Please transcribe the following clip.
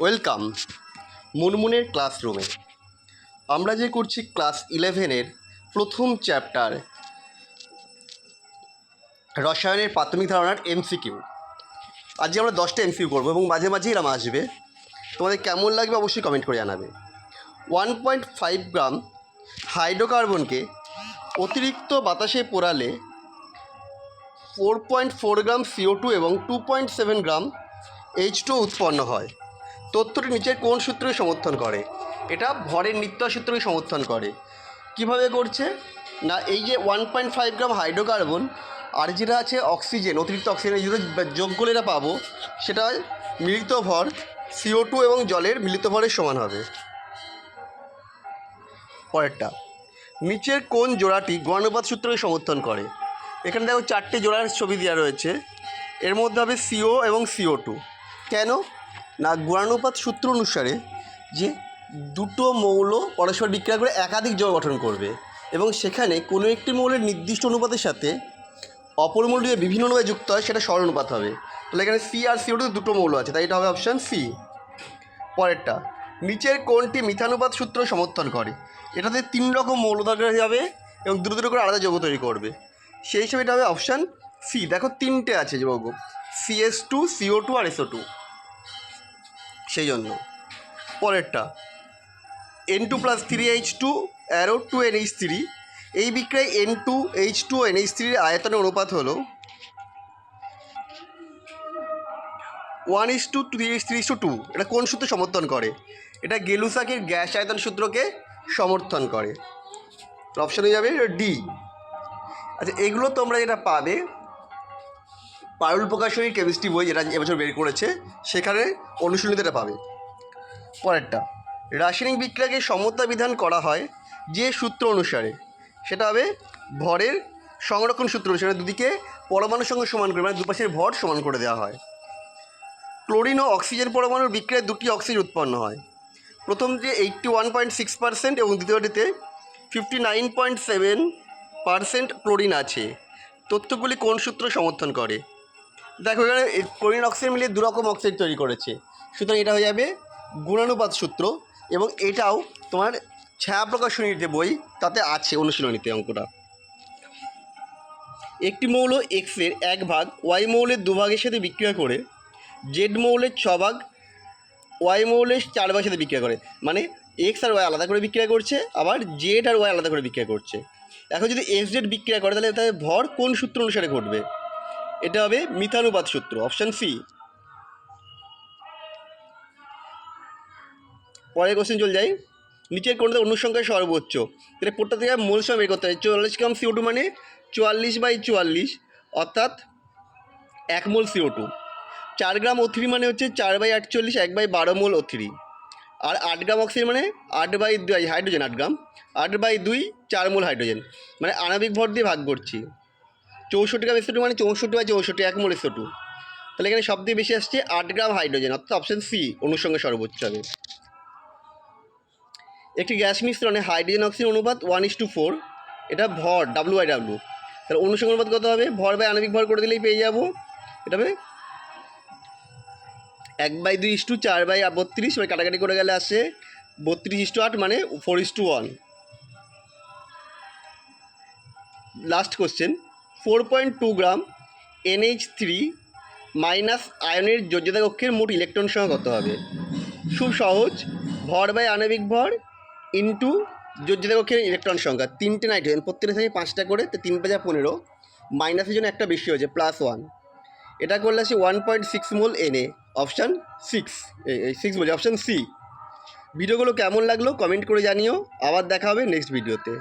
Welcome মুনমুনের ক্লাসরুমে। আমরা যে করছি ক্লাস ইলেভেনের প্রথম চ্যাপ্টার, রসায়নের প্রাথমিক ধারণার এমসিকিউ। আজকে আমরা দশটা এমসিকিউ করব এবং মাঝে মাঝে এরম আসবে। তোমাদের কেমন লাগবে অবশ্যই কমেন্ট করে জানাবে। ওয়ান পয়েন্ট ফাইভ গ্রাম হাইড্রোকার্বনকে অতিরিক্ত বাতাসে পোড়ালে four point four gram CO two এবং two point seven gram H two উৎপন্ন হয়। তথ্যটি নিচের কোন সূত্রকে সমর্থন করে? এটা ভরের নিত্য সূত্রকে সমর্থন করে। কীভাবে করছে? না, এই যে one point five gram hydrocarbon আর যেটা আছে অক্সিজেন অতিরিক্ত অক্সিজেন যেটা যোগ করলে এটা পাবো, সেটা মিলিত ভর সিও টু এবং জলের মিলিত ভরের সমান হবে। পরেরটা, নিচের কোন জোড়াটি গণপাত সূত্রকে সমর্থন করে? এখানে দেখো চারটি জোড়ার ছবি দেওয়া রয়েছে। এর মধ্যে হবে সিও এবং সিও টু কেন? না, গুণানুপাত সূত্র অনুসারে যে দুটো মৌল পরস্পর বিক্রিয়া করে একাধিক জোড়া গঠন করবে এবং সেখানে কোনো একটি মৌলের নির্দিষ্ট অনুপাতের সাথে অপর মৌল যদি বিভিন্ন অনুপাতে যুক্ত হয়, সেটা অনুপাত হবে। তাহলে এখানে সি আর সিও টু দুটো মৌল আছে তাই এটা হবে অপশান সি পরেরটা, নিচের কোনটি মিথানুপাত সূত্র সমর্থন করে। এটাতে তিন রকম মৌল দরকার যাবে এবং দুটো দুটো করে আলাদা যৌগ তৈরি করবে। সেই হিসেবে এটা হবে অপশান সি দেখো তিনটে আছে যৌগ সিএস টু সিও টু আর এসও টু সেই জন্য। পরেরটা N two plus three H two arrow two N H three এই বিক্রিয়ায় N two H two N H থ্রির আয়তনের অনুপাত হলো one is to three is three two এটা কোন সূত্রে সমর্থন করে? এটা গেলুসাকের গ্যাস আয়তন সূত্রকে সমর্থন করে। অপশন হয়ে যাবে ডি আচ্ছা এগুলো তোমরা যেটা পাবে পারুল প্রকাশনীর কেমিস্ট্রি বই যেটা এবছর বের করেছে, সেখানে অনুশীলনীতে পাবে। পরেরটা, রাসায়নিক বিক্রিয়াকে সমতা বিধান করা হয় যে সূত্র অনুসারে। সেটা হবে ভরের সংরক্ষণ সূত্র অনুসারে দুদিকে পরমাণুর সঙ্গে সমান করে মানে দুপাশের ভর সমান করে দেওয়া হয়। ক্লোরিন ও অক্সিজেন পরমাণুর বিক্রিয়ায় দুটি অক্সিজেন উৎপন্ন হয়। প্রথম প্রথমটি eighty one point six percent এবং দ্বিতীয়টিতে fifty nine point seven percent chlorine আছে। তথ্যগুলি কোন সূত্র সমর্থন করে? দেখো, এখানে ক্লোরিন অক্সিজেন মিলিয়ে দুরকম অক্সাইড তৈরি করেছে। সুতরাং এটা হয়ে যাবে গুণানুপাত সূত্র এবং এটাও তোমার ছায়া প্রকাশনীর যে বই, তাতে আছে অনুশীলনীতে অঙ্কটা। একটি মৌল এক্সের এক ভাগ ওয়াই মৌলের দুভাগের সাথে বিক্রিয়া করে জেড মৌলের ছ ভাগ ওয়াই মৌলের চার ভাগের সাথে বিক্রিয়া করে। মানে এক্স আর ওয়াই আলাদা করে বিক্রিয়া করছে, আবার জেড আর ওয়াই আলাদা করে বিক্রিয়া করছে। এখন যদি এক্স জেড বিক্রিয়া করে, তাহলে তাহলে ভর কোন সূত্র অনুসারে ঘটবে? এটা হবে মিথানুপাত সূত্র অপশান সি পরের কোশ্চেন চলে যাই। নিচের কোনটা অনুসংখ্যা সর্বোচ্চ। তাহলে পোটটা থেকে মূল সময় বের করতে হবে চুয়াল্লিশ গ্রাম সিও টু মানে চুয়াল্লিশ বাই চুয়াল্লিশ, অর্থাৎ এক মোল সিও টু চার গ্রাম ও থ্রি মানে হচ্ছে চার বাই আটচল্লিশ, এক বাই বারো মোল ও থ্রি আর আট গ্রাম অক্সিজেন মানে আট বাই দুই, হাইড্রোজেন আট গ্রাম। আট বাই দুই, চার মোল হাইড্রোজেন। মানে আণবিক ভর দিয়ে ভাগ করছি। চৌষট্টি গ্রাম এসো মানে চৌষট্টি বা চৌষট্টি, এক মোল এসো তাহলে এখানে সবথেকে বেশি আসছে আট গ্রাম হাইড্রোজেন অর্থাৎ অপশান সি অনুসঙ্গে সর্বোচ্চ হবে। একটি গ্যাস মিশ্রণে হাইড্রোজেন অক্সিজেন অনুপাত ওয়ান ইস টু ফোর এটা ভর ডাব্লু আই ডাব্লু তাহলে অনুসঙ্গ অনুপাত কত হবে? ভর বাই আণবিক ভর করে দিলেই পেয়ে যাব। এটা হবে এক বাই দুই ইস টু চার বাই বত্রিশ মানে কাটাকাটি করে গেলে আসে বত্রিশ ইস টু আট মানে four is to one last question four point two gram NH three minus আয়নের যোজ্যতা কক্ষের মোট ইলেকট্রন সংখ্যা কত হবে? খুব সহজ। ভর বাই আণবিক ভর ইন্টু যোজ্যতা কক্ষের ইলেকট্রন সংখ্যা। তিনটে নাইট্রোজেন, প্রত্যেকটা থেকে পাঁচটা করে, তো তিন পাঁচা পনেরো। মাইনাসের জন্য একটা বেশি হয়েছে প্লাস ওয়ান এটা করলে আছে ওয়ান পয়েন্ট সিক্স মোল এনে অপশান সিক্স সিক্স বলছি অপশান সি ভিডিওগুলো কেমন লাগল কমেন্ট করে জানিও। আবার দেখা হবে নেক্সট ভিডিওতে